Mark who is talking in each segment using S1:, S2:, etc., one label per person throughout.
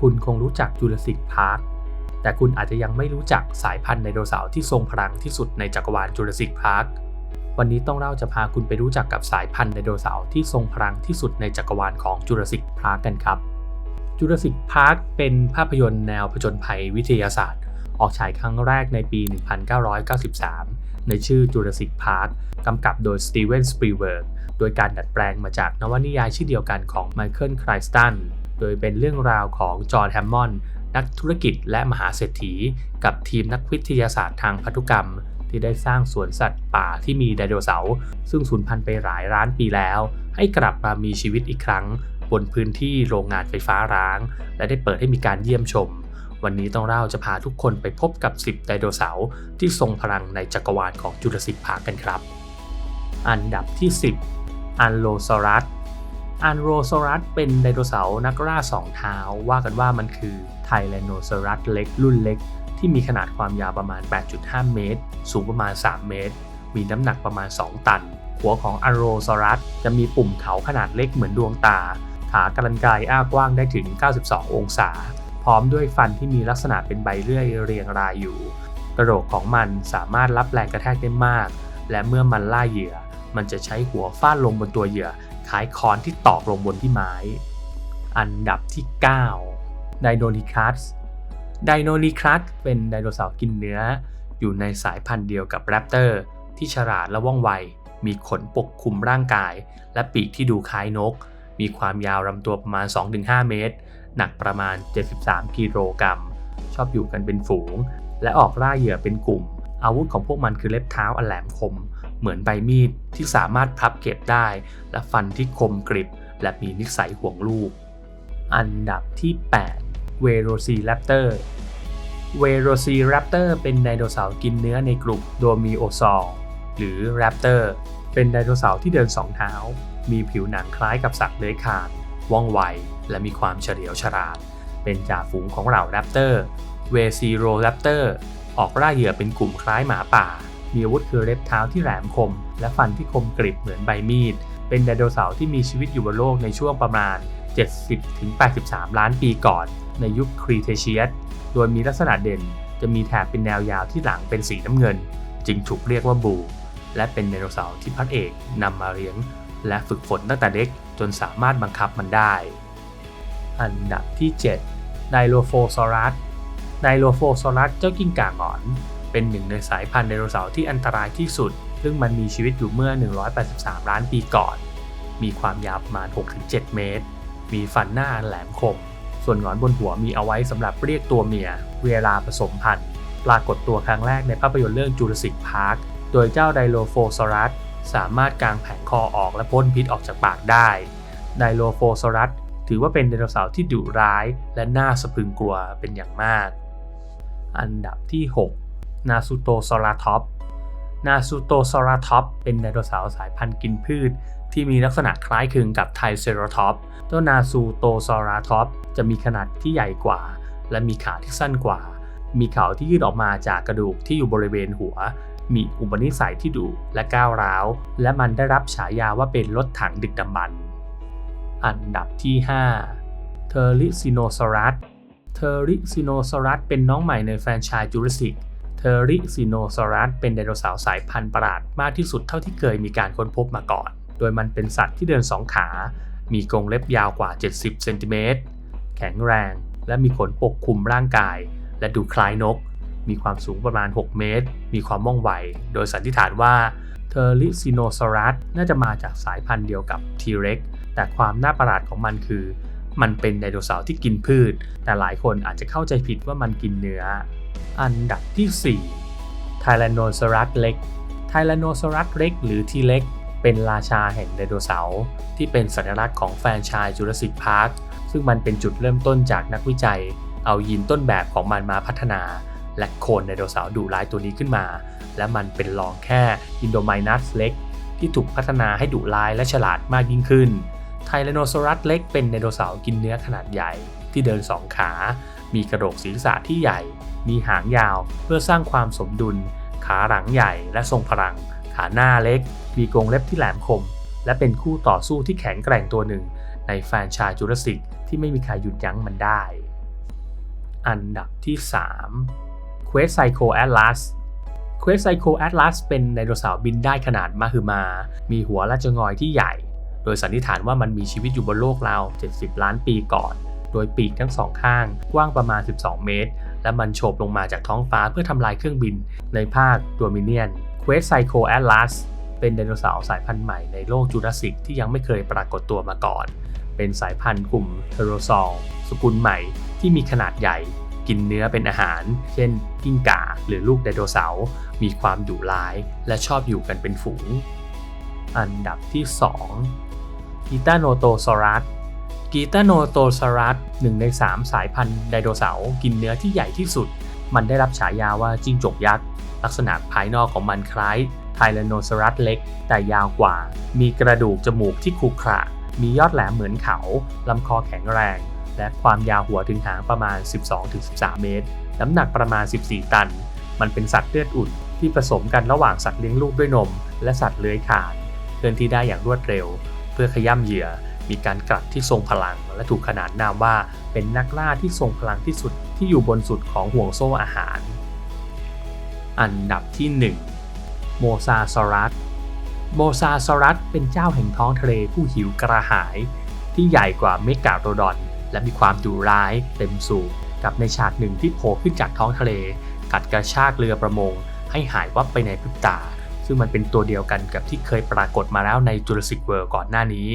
S1: คุณคงรู้จักจูราสสิกพาร์คแต่คุณอาจจะยังไม่รู้จักสายพันธุ์ไดโนเสาร์ที่ทรงพลังที่สุดในจักรวาลจูราสสิกพาร์ควันนี้ต้องเล่าจะพาคุณไปรู้จักกับสายพันธุ์ไดโนเสาร์ที่ทรงพลังที่สุดในจักรวาลของจูราสสิกพาร์คกันครับจูราสสิกพาร์คเป็นภาพยนตร์แนวผจญภัยวิทยาศาสตร์ ออกฉายครั้งแรกในปี 1993 ในชื่อ Jurassic Park กำกับโดยสตีเวนสปีเวิร์กโดยการดัดแปลงมาจากนวนิยายชื่อเดียวกันของไมเคิลไคลสตัน โดยเป็นเรื่องราวของจอห์นแฮมมอนด์นักธุรกิจและมหาเศรษฐี กับทีมนักวิทยาศาสตร์ทางพันธุกรรม ที่ได้สร้างสวนสัตว์ป่าที่มีไดโนเสาร์ซึ่งสูญพันธุ์ไปหลายล้านปีแล้ว ให้กลับมามีชีวิตอีกครั้ง บนพื้นที่โรงงานไฟฟ้าร้าง และได้เปิดให้มีการเยี่ยมชม วันนี้ต้องเล่าจะพาทุกคนไปพบกับ 10 ไดโนเสาร์ที่ทรงพลังในจักรวาลของจูราสสิกพากันครับ อันดับที่ 10 อันโลซอรัส อันโรซอรัสเป็นไดโนเสาร์นักล่าสองเท้า ว่ากันว่ามันคือไทแรนโนซอรัสเล็กรุ่นเล็ก ที่มีขนาดความยาวประมาณ 8.5 เมตร สูงประมาณ 3 เมตร มีน้ำหนักประมาณ 2 ตัน หัวของอันโรซอรัสจะมีปุ่มเขาขนาดเล็กเหมือนดวงตา ขากรรไกรอ้ากว้างได้ถึง 92 องศา พร้อมด้วยฟันที่มีลักษณะเป็นใบเลื่อยเรียงรายอยู่กระโหลกของมันสามารถรับแรงกระแทกได้มาก และเมื่อมันล่าเหยื่อ มันจะใช้หัวฟาดลงบนตัวเหยื่อ คล้ายค้อนที่ตอกลงบนที่ไม้ อันดับที่ 9 ไดโนนิคัสไดโนนิคัสเป็นไดโนเสาร์กินเนื้อ อยู่ในสายพันธุ์เดียวกับแรปเตอร์ ที่ฉลาดและว่องไว มีขนปกคลุมร่างกาย และปีกที่ดูคล้ายนก มีความยาวลำตัวประมาณ 2-5 เมตร หนักประมาณ 73 กิโลกรัม ชอบอยู่กันเป็นฝูง และออกล่าเหยื่อเป็นกลุ่ม อาวุธของพวกมันคือเล็บเท้าอันแหลมคม เหมือนใบมีดที่สามารถพับเก็บได้ และฟันที่คมกริบ และมีนิสัยห่วงลูก อันดับที่8เวโรซีแรปเตอร์เวโรซีแรปเตอร์เป็นไดโนเสาร์กินเนื้อในกลุ่มโดมิโอซอลหรือแรปเตอร์เป็นไดโนเสาร์ที่เดินสองเท้า มีผิวหนังคล้ายกับสัตว์เลื้อยคลานว่องไว และมีความเฉลียวฉลาด เป็นจ่าฝูงของเหล่าแรปเตอร์ เวซีโรแรปเตอร์ ออกล่าเหยื่อเป็นกลุ่มคล้ายหมาป่า มีอาวุธคือเล็บเท้าที่แหลมคม และฟันที่คมกริบเหมือนใบมีด เป็นไดโนเสาร์ที่มีชีวิตอยู่บนโลกในช่วงประมาณ 70-83 ล้านปีก่อน ในยุคครีเทเชียส โดยมีลักษณะเด่นจะมีแถบเป็นแนวยาวที่หลังเป็นสีน้ำเงิน จึงถูกเรียกว่าบู และเป็นไดโนเสาร์ที่พระเอกนำมาเลี้ยง และฝึกฝนตั้งแต่เด็กจนสามารถบังคับมันได้ อันดับที่7ไดโลโฟซอรัสไดโลโฟซอรัสเจ้ากิ้งก่าหงอน เป็นหนึ่งในสายพันธุ์ไดโนเสาร์ที่อันตรายที่สุด ซึ่งมันมีชีวิตอยู่เมื่อ 183 ล้านปีก่อน มีความยาวประมาณ 6-7 เมตร มีฟันหน้าแหลมคม ส่วนหงอนบนหัวมีเอาไว้สำหรับเรียกตัวเมีย เวลาผสมพันธุ์ ปรากฏตัวครั้งแรกในภาพยนตร์เรื่องจูราสสิกพาร์ค โดยเจ้าไดโลโฟซอรัสสามารถกางแผงคอออกและพ่นพิษออกจากปากได้ ไดโลโฟซอรัสถือว่าเป็นไดโนเสาร์ที่ดุร้ายและน่าสะพรึงกลัวเป็นอย่างมาก อันดับที่ 6 นาซูโตซอราท็อปนาซูโตซอราท็อปเป็นไดโนเสาร์สายพันธุ์กินพืช ที่มีลักษณะคล้ายคลึงกับไทเซโราทอปเจ้านาซูโตซอราท็อปจะมีขนาดที่ใหญ่กว่า และมีขาที่สั้นกว่า มีเขาที่ยืดออกมาจากกระดูกที่อยู่บริเวณหัว มีอุปนิสัยที่ดุและก้าวร้าว และมันได้รับฉายาว่าเป็นรถถังดึกดำบรรพ์อันดับที่ 5 เทอริซิโนซอรัสเทอริซิโนซอรัสเป็นน้องใหม่ในแฟรนไชส์จูราสสิก อริซิโนซอรัสเป็นไดโนเสาร์สายพันธุ์ประหลาดมากที่สุดเท่าที่เคยมีการค้นพบมาก่อน โดยมันเป็นสัตว์ที่เดินสองขา มีกรงเล็บยาวกว่า 70 เซนติเมตร แข็งแรง และมีขนปกคลุมร่างกาย และดูคล้ายนก มีความสูงประมาณ 6 เมตร มีความว่องไว โดยสันนิษฐานว่าเทอริซิโนซอรัสน่าจะมาจากสายพันธุ์เดียวกับทีเร็กแต่ความน่าประหลาดของมันคือ มันเป็นไดโนเสาร์ที่กินพืช แต่หลายคนอาจจะเข้าใจผิดว่ามันกินเนื้อ อันดับที่ 4 ไทแรนโนซอรัสเล็ก ไทแรนโนซอรัสเล็ก หรือทีเล็ก เป็นราชาแห่งไดโนเสาร์ที่เป็นสัญลักษณ์ของแฟนชส์จูราสสิกพาร์ค ซึ่งมันเป็นจุดเริ่มต้นจากนักวิจัย เอายีนต้นแบบของมันมาพัฒนา และโคนไดโนเสาร์ดุร้ายตัวนี้ขึ้นมา และมันเป็นรองแค่อินโดไมนัสเล็ก ที่ถูกพัฒนาให้ดุร้ายและฉลาดมากยิ่งขึ้น ไทแรโนซอรัสเล็กเป็นไดโนเสาร์กินเนื้อขนาดใหญ่ที่เดินสองขา มีกระโหลกศีรษะที่ใหญ่ มีหางยาวเพื่อสร้างความสมดุล ขาหลังใหญ่และทรงพลัง ขาหน้าเล็ก มีกรงเล็บที่แหลมคม และเป็นคู่ต่อสู้ที่แข็งแกร่งตัวหนึ่ง ในแฟรนไชส์จูราสสิกที่ไม่มีใครหยุดยั้งมันได้ อันดับที่3 Quest Psycho Atlas Quest Psycho Atlas เป็นไดโนเสาร์บินได้ขนาดมหึมา มีหัวและจงอยที่ใหญ่ โดยสันนิษฐานว่ามันมีชีวิตอยู่บนโลกเรา 70 ล้านปีก่อน ดยปีกทั้งสองข้าง กว้างประมาณ 12 เมตร และมันโฉบลงมาจากท้องฟ้าเพื่อทำลายเครื่องบินในภาคตัวมิเนียน Quest Psycho Atlas เป็นไดโนเสาร์สายพันธุ์ใหม่ในโลกจูราสสิกที่ยังไม่เคยปรากฏตัวมาก่อน เป็นสายพันธุ์กลุ่มเทโรซอลสกุลใหม่ที่มีขนาดใหญ่กินเนื้อเป็นอาหาร เช่น กิ้งก่าหรือลูกไดโนเสาร์มีความดุร้าย และชอบอยู่กันเป็นฝูง อันดับที่2กีตาโนโตซอรัส กีตาโนโตซอรัสหนึ่งใน 3 สายพันธุ์ไดโนเสาร์กินเนื้อที่ใหญ่ที่สุด มันได้รับฉายาว่าจิ้งจกยักษ์ ลักษณะภายนอกของมันคล้ายไทแรนโนซอรัสเล็ก แต่ยาวกว่า มีกระดูกจมูกที่ขรุขระ มียอดแหลมเหมือนเขาลำคอแข็งแรง และความยาวหัวถึงหางประมาณ 12-13 เมตร น้ำหนักประมาณ 14 ตัน มันเป็นสัตว์เลือดอุ่นที่ผสมกันระหว่างสัตว์เลี้ยงลูกด้วยนม และสัตว์เลื้อยคลานเคลื่อนที่ได้อย่างรวดเร็ว เพื่อขย้ำเหยื่อ มีการกัดที่ทรงพลัง และถูกขนานนามว่าเป็นนักล่าที่ทรงพลังที่สุดที่อยู่บนสุดของห่วงโซ่อาหาร อันดับที่ 1 โมซาซอรัสโมซาซอรัสเป็นเจ้าแห่งท้องทะเลผู้หิวกระหาย ที่ใหญ่กว่าเมกาโรดอน และมีความดุร้ายเต็มสูบกับในฉากหนึ่งที่โผล่ขึ้นจากท้องทะเล กัดกระชากเรือประมง ให้หายวับไปในพริบตาซึ่งมันเป็นตัวเดียวกันกับที่เคยปรากฏมาแล้วใน Jurassic World ก่อนหน้านี้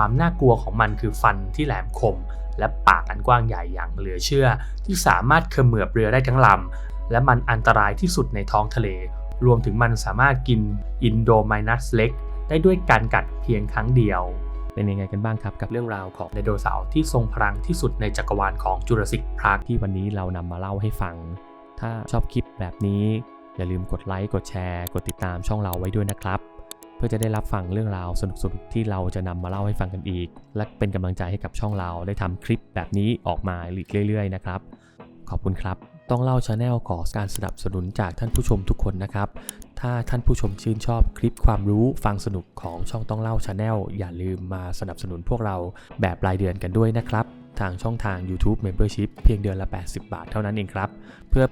S1: ความน่ากลัวของมันคือฟันที่แหลมคม และปากอันกว้างใหญ่อย่างเหลือเชื่อ ที่สามารถเขมือบเรือได้ทั้งลำ และมันอันตรายที่สุดในท้องทะเล รวมถึงมันสามารถกินอินโดไมนัสเล็กได้ด้วยการกัดเพียงครั้งเดียว เป็นยังไงกันบ้างครับกับเรื่องราวของไดโนเสาร์ที่ทรงพลังที่สุดในจักรวาลของจูราสสิกพาร์คที่วันนี้เรานำมาเล่าให้ฟัง ถ้าชอบคลิปแบบนี้ อย่าลืมกดไลค์กดแชร์ กดติดตามช่องเราไว้ด้วยนะครับ เพื่อจะได้รับฟังเรื่องราวสนุกๆที่เราจะนำมาเล่าให้ฟังกันอีก และเป็นกำลังใจให้กับช่องเราได้ทำคลิปแบบนี้ออกมาเรื่อยๆนะครับ ขอบคุณครับ ต้องเล่าชาแนลขอการสนับสนุนจากท่านผู้ชมทุกคนนะครับ ถ้าท่านผู้ชมชื่นชอบคลิปความรู้ฟังสนุกของช่องต้องเล่าชาแนลอย่าลืมมาสนับสนุนพวกเราแบบรายเดือนกันด้วยนะครับทางช่องทาง YouTube Membership เพียงเดือนละ 80 บาทเท่านั้นเองครับ